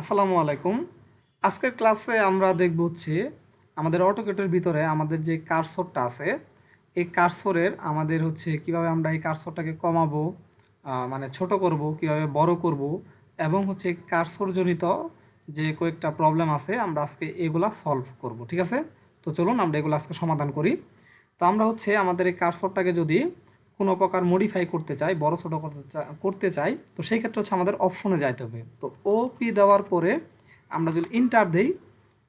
আসসালামু আলাইকুম। আজকের ক্লাসে আমরা দেখব হচ্ছে আমাদের অটোকেটের ভিতরে আমাদের যে কারসরটা আছে, এই কারসরের আমাদের হচ্ছে কীভাবে আমরা এই কারসরটাকে কমাবো মানে ছোট করব, কীভাবে বড় করব এবং হচ্ছে কারসরজনিত যে কয়েকটা প্রবলেম আছে, আমরা আজকে এগুলা সলভ করব, ঠিক আছে? তো চলুন আমরা এগুলো আজকে সমাধান করি। তো আমরা হচ্ছে আমাদের এই কারসরটাকে যদি কোনো প্রকার মডিফাই করতে চাই বড় ছোটো করতে চা- করতে চাই তো সেই ক্ষেত্রে হচ্ছে আমাদের অপশনে যাইতে হবে। তো ও পি দেওয়ার পরে আমরা যদি ইন্টার দিই,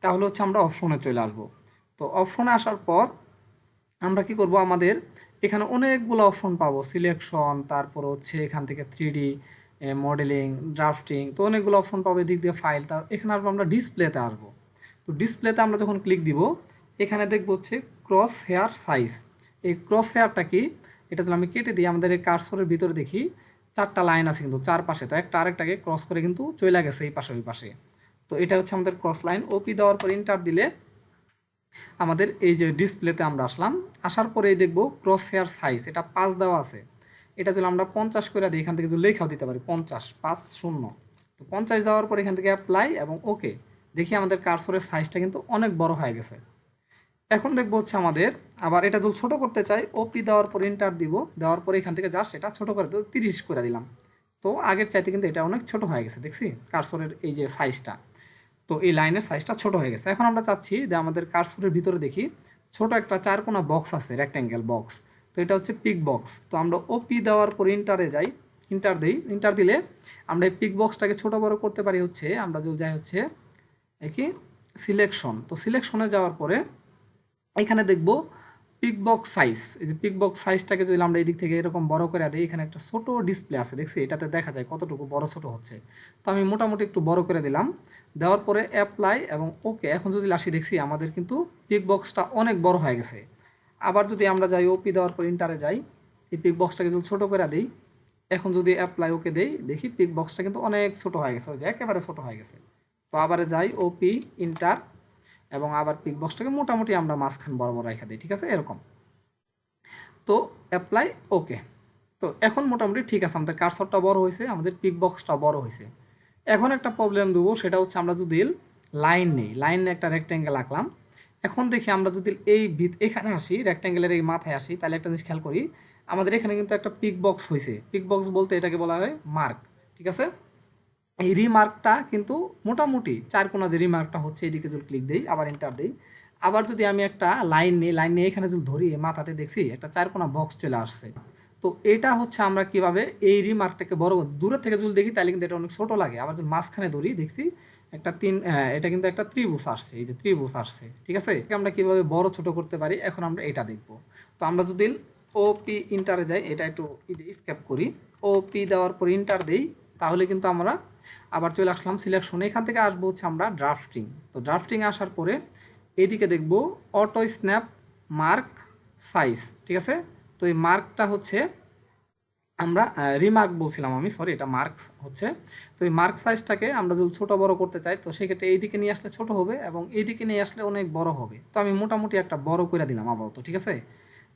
তাহলে হচ্ছে আমরা অপশনে চলে আসব। তো অপশনে আসার পর আমরা কি করব? আমাদের এখানে অনেকগুলো অপশন পাবো। সিলেকশন তারপর হচ্ছে এখান থেকে থ্রি মডেলিং ড্রাফটিং তো অনেকগুলো অপশন পাবো এদিক দিয়ে ফাইল তার এখানে আসব আমরা ডিসপ্লেতে আসব। তো ডিসপ্লেতে আমরা যখন ক্লিক দিব, এখানে দেখব হচ্ছে ক্রস হেয়ার সাইজ এই ক্রস হেয়ারটা কি? এটা যদি আমি কেটে দিই, আমাদের এই কার্সরের ভিতরে দেখি, চারটা লাইন আছে কিন্তু চার পাশে তো একটা আরেকটাকে ক্রস করে কিন্তু চলে গেছে এই পাশে, ওই পাশে। তো এটা হচ্ছে আমাদের ক্রস লাইন ওপি দেওয়ার পর ইন্টার দিলে আমাদের এই যে ডিসপ্লেতে আমরা আসলাম। আসার পরেই দেখব ক্রস হেয়ার সাইজ এটা পাঁচ দেওয়া আছে। এটা যদি আমরা পঞ্চাশ করে দিই, এখান থেকে যদি লেখাও দিতে পারি, পঞ্চাশ, পাঁচ, শূন্য। তো পঞ্চাশ দেওয়ার পর এখান থেকে অ্যাপ্লাই এবং ওকে দেখি আমাদের কার্সরের সাইজটা কিন্তু অনেক বড় হয়ে গেছে। এখন দেখব হচ্ছে আমাদের, আবার এটা যদি ছোটো করতে চাই ওপি দেওয়ার পর ইন্টার দিব, দেওয়ার পরে এখান থেকে জাস্ট এটা ছোটো করে দেবো তিরিশ করে দিলাম। তো আগের চাইতে কিন্তু এটা অনেক ছোট হয়ে গেছে, দেখছি? কার্সরের এই যে সাইজটা তো এই লাইনের সাইজটা ছোট হয়ে গেছে। এখন আমরা চাচ্ছি যে আমাদের কার্সরের ভিতরে দেখি, ছোট একটা চারকোনা বক্স আছে রেক্ট্যাঙ্গেল বক্স তো এটা হচ্ছে পিক বক্স তো আমরা ওপি দেওয়ার পর ইন্টারে যাই ইন্টার দিই ইন্টার দিলে আমরা এই পিক বক্সটাকে ছোট বড় করতে পারি হচ্ছে, আমরা যদি যাই হচ্ছে কি? সিলেকশন তো সিলেকশনে যাওয়ার পরে এখানে দেখব বক্স সাইজ এই যে পিক বক্স সাইজটাকে যদি আমরা এই দিক থেকে এরকম বড় করে দিই, এখানে একটা ছোট ডিসপ্লে আছে, দেখছি? এটাতে দেখা যায় কতটুকু বড় ছোট হচ্ছে। তো আমি মোটামুটি একটু বড় করে দিলাম। দেওয়ার পরে অ্যাপ্লাই এবং ওকে এখন যদি আসি, দেখছি আমাদের কিন্তু পিক বক্সটা অনেক বড় হয়ে গেছে। আবার যদি আমরা যাই ওপি দেওয়ার পর ইন্টারে যাই, এই পিক বক্সটাকে যদি ছোটো করে দিই, এখন যদি অ্যাপ্লাই ওকে দেই, দেখি পিক বক্সটা কিন্তু অনেক ছোট হয়ে গেছে যে একেবারে ছোট হয়ে গেছে। তো আবার যাই ওপি ইন্টার এবং আবার পিক বক্সটাকে মোটামুটি আমরা মাঝখান বরাবর রেখে দিই, ঠিক আছে? এরকম। তো অ্যাপ্লাই ওকে তো এখন মোটামুটি ঠিক আছে, আমাদের কারসরটা বড় হয়েছে, আমাদের পিক বক্সটা বড় হয়েছে। এখন একটা প্রবলেম দেবো, সেটা হচ্ছে আমরা যদি লাইন নেই লাইন একটা রেক্ট্যাঙ্গেল আঁকলাম। এখন দেখি আমরা যদি এই ভিত, এখানে আসি রেক্ট্যাঙ্গেলের এই মাথায় আসি, তাহলে একটা জিনিস খেয়াল করি, আমাদের এখানে কিন্তু একটা পিক বক্স হয়েছে। পিক বক্স বলতে এটাকে বলা হয় মার্ক ঠিক আছে? এই রিমার্কটা কিন্তু মোটামুটি চার কোনা যে রিমার্কটা হচ্ছে, এদিকে যদি ক্লিক দিই, আবার এন্টার দিই। আবার যদি আমি একটা লাইন নিই লাইন নিয়ে এখানে যদি ধরি মাথাতে দেখছি একটা চার কোনা বক্স চলে আসছে। তো এটা হচ্ছে আমরা কীভাবে এই রিমার্কটাকে বড় দূরের থেকে যদি দেখি, তাহলে কিন্তু এটা অনেক ছোটো লাগে। আবার যদি মাঝখানে ধরি, দেখছি একটা তিন এটা কিন্তু একটা ত্রিভুজ আসছে, এই যে ত্রিভুজ আসছে, ঠিক আছে? আমরা কীভাবে বড় ছোট করতে পারি, এখন আমরা এটা দেখব। তো আমরা যদি ওপি ইন্টারে যাই, এটা একটু স্কেপ করি। ওপি দেওয়ার পর ইন্টার দিই তাহলে কিন্তু আমরা আবার চলে আসলাম সিলেকশন এখান থেকে আসব হচ্ছে আমরা ড্রাফটিং তো ড্রাফটিং আসার পরে এইদিকে দেখব অটো স্ন্যাপ মার্ক সাইজ ঠিক আছে? তো এই মার্কটা হচ্ছে আমরা রিমার্ক বলছিলাম আমি সরি এটা মার্কস হচ্ছে। তো এই মার্ক সাইজটাকে আমরা যদি ছোটো বড় করতে চাই, তো সেক্ষেত্রে এইদিকে নিয়ে আসলে ছোট হবে এবং এইদিকে নিয়ে আসলে অনেক বড় হবে। তো আমি মোটামুটি একটা বড় করে দিলাম আপাতত, ঠিক আছে?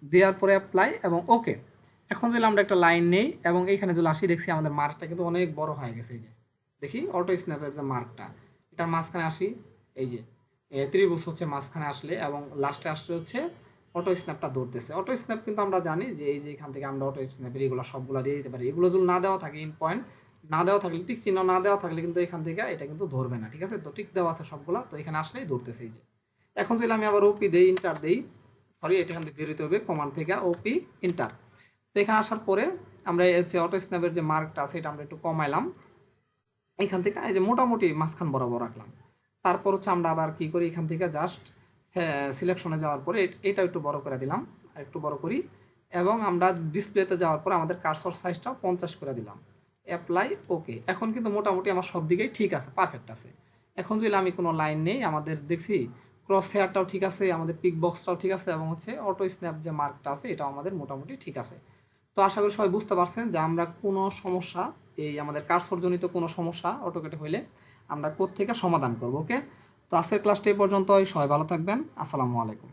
দেওয়ার পরে অ্যাপ্লাই এবং ওকে এখন যদি আমরা একটা লাইন নেই এবং এইখানে যদি আসি দেখছি, আমাদের মার্কটা কিন্তু অনেক বড় হয়ে গেছে এই যে। দেখি অটো স্ন্যাপের যে মার্কটা, এটার মাঝখানে আসি, এই যে ত্রিভুজ হচ্ছে মাঝখানে আসলে এবং লাস্টে আসলে হচ্ছে অটো স্ন্যাপটা ধরতেছে। অটো স্ন্যাপ কিন্তু আমরা জানি যে এই যে এখান থেকে আমরা অটো স্ন্যাপের এগুলো সবগুলো দিয়ে দিতে পারি। এগুলো যদি না দেওয়া থাকে ইন পয়েন্ট না দেওয়া থাকলে টিক চিহ্ন না দেওয়া থাকলে কিন্তু এখান থেকে এটা কিন্তু ধরবে না, ঠিক আছে? তো টিক দেওয়া আছে সবগুলো, তো এখানে আসলেই ধরতেছে এই যে। এখন যদি আমি আবার ওপি দেই ইন্টার দেই। সরি এটা এখান থেকে বেরোতে হবে কমান্ড থেকে ওপি ইন্টার তো এখানে আসার পরে আমরা হচ্ছে অটো স্ন্যাপের যে মার্কটা আছে, এটা আমরা একটু কমাইলাম। এখান থেকে এই যে মোটামুটি মাঝখান বরাবর রাখলাম। তারপর হচ্ছে আমরা আবার কি করি, এখান থেকে জাস্ট সিলেকশনে যাওয়ার পরে এটা একটু বড় করে দিলাম, আর একটু বড় করি। এবং আমরা ডিসপ্লেতে যাওয়ার পর আমাদের কার্সর সাইজটা পঞ্চাশ করে দিলাম। অ্যাপ্লাই ওকে এখন কিন্তু মোটামুটি আমার সব দিকেই ঠিক আছে পারফেক্ট আছে। এখন যদি আমি কোনো লাইন নেই, আমাদের দেখছি ক্রস হেয়ারটাও ঠিক আছে, আমাদের পিক বক্সটাও ঠিক আছে, এবং হচ্ছে অটো স্ন্যাপ যে মার্কটা আছে, এটাও আমাদের মোটামুটি ঠিক আছে। তো আশা করি সবাই বুঝতে পারছেন যে আমরা কোনো সমস্যা, এই আমাদের কার্সরজনিত কোনো সমস্যা অটোকেটে হইলে আমরা কোথেকে সমাধান করব ওকে তো আজকের ক্লাসটা পর্যন্তই, সবাই ভালো থাকবেন, আসসালামু আলাইকুম।